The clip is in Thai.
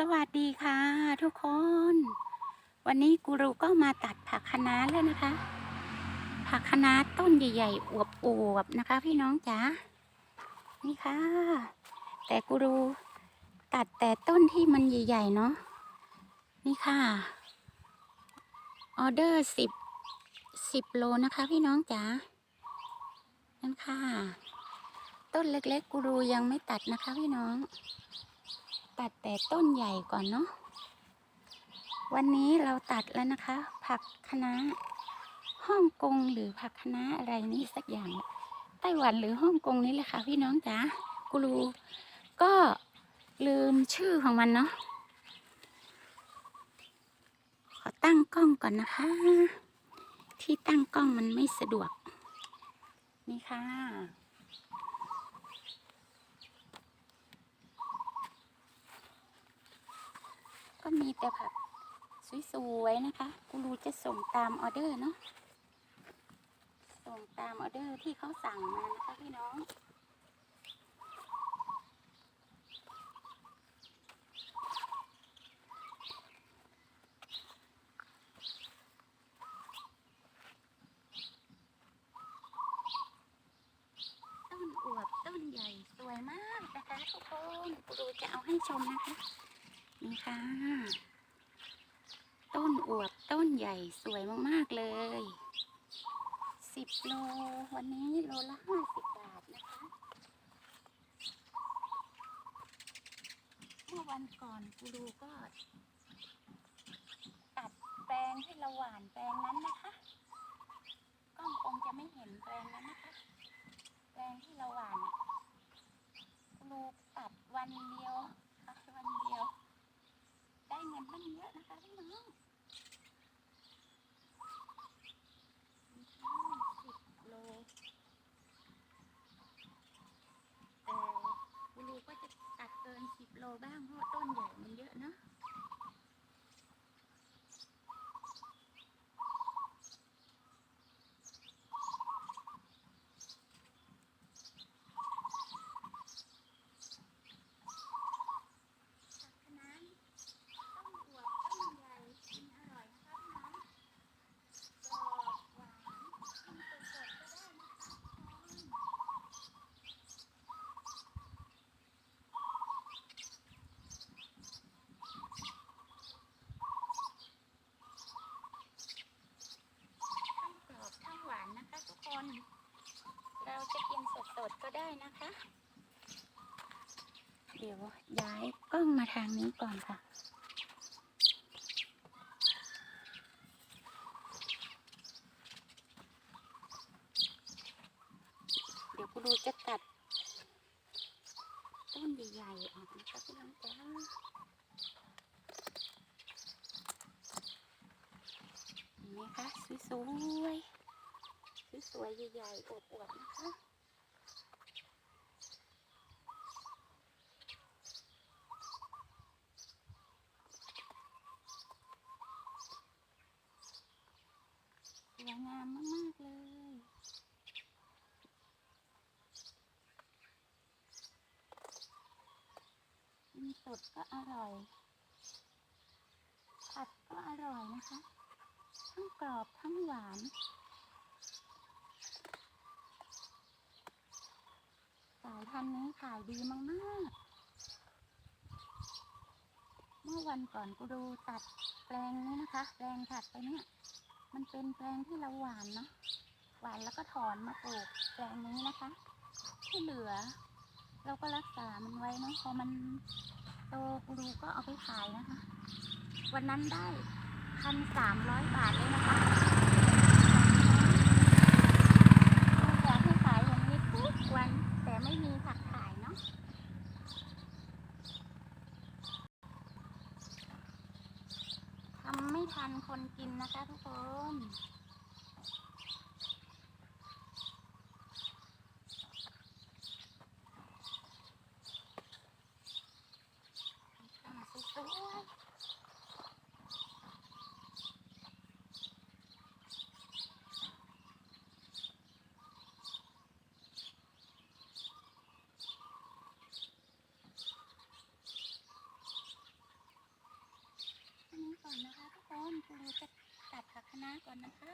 สวัสดีค่ะทุกคน วันนี้กูรูก็มาตัดผักคะน้าแล้วนะคะ ผักคะน้าต้นใหญ่ๆอวบๆนะคะ พี่น้องจ๋านี่ค่ะ แต่กูรูตัดแต่ต้นที่มันใหญ่ๆเนาะนี่ค่ะออเดอร์สิบสิบโลนะคะ พี่น้องจ๋านั่นค่ะ ต้นเล็กๆกูรูยังไม่ตัดนะคะ พี่น้อง ตัดแต่ต้นใหญ่ก่อนเนาะ วันนี้เราตัดแล้วนะคะ ผักคะน้าฮ่องกงหรือผักคะน้าอะไรนี่สักอย่าง ไต้หวันหรือฮ่องกงนี่แหละค่ะพี่น้องจ๋ากูรูก็ลืมชื่อของมันเนาะ ขอตั้งกล้องก่อนนะคะ ที่ตั้งกล้องมันไม่สะดวก นี่ค่ะ ก็มีแต่ผักสวยๆนะคะกูรูจะส่งตามออเดอร์เนาะส่งตามออเดอร์ที่เขาสั่งมานะคะพี่น้องต้นอวบต้นใหญ่สวยมากนะคะทุกคนกูรูจะเอาให้ชมนะคะ นี่ค่ะ ต้นอวบต้นใหญ่สวยมาก ๆ เลยสิบโล วันนี้โลละห้าสิบบาทนะคะ เมื่อวันก่อนกูรูก็ ตัดแปลงที่เราหว่านแปลงนั้นนะคะกล้องคงจะไม่เห็นแปลงนั้นนะคะ แปลงที่เราหว่านกูรูตัดวันเดียวค่ะวันเดียว มันเยอะนะคะพี่น้องสิบโลแต่กูรูก็จะตัดเกินสิบโลบ้างเพราะต้นใหญ่มันเยอะเนาะ ผักคะน้าต้นอวบต้นใหญ่กินอร่อยนะคะพี่น้องกรอบหวานกินสดๆก็ได้นะคะทั้งกรอบทั้งหวานนะคะทุกคน เราจะกินสดๆก็ ได้นะคะ เดี๋ยวย้ายกล้องมาทางนี้ก่อนค่ะ เดี๋ยวกูดูจะตัดต้นใหญ่ๆออกนะคะพี่น้องจ้าเห็นไหมคะสวยๆสวยๆใหญ่ๆอวบๆนะคะ สวยงามมาก ๆ เลย กิน สดก็อร่อย ผัดก็อร่อยนะคะ ทั้งกรอบทั้งหวาน สายพันธุ์นี้ขายดีมากๆ เมื่อวันก่อนกูดูตัดแปลงนี้นะคะ แปลงถัดไปเนี่ย มันเป็นแปลงที่เราหวานเนาะ หวานแล้วก็ถอนมาปลูกแปลงนี้นะคะ ที่เหลือ เราก็รักษามันไว้เนาะพอมันโตกูรูก็เอาไปขายนะคะ วันนั้นได้พันสามร้อยบาทเลยนะคะอยากให้ขายอย่างนี้ทุกวัน แต่ไม่มีผักขายเนาะทำไม่ทันคนกินนะคะทุกคน อ่าสวย คนกูรูจะตัดผักคะน้าก่ อนนะคะ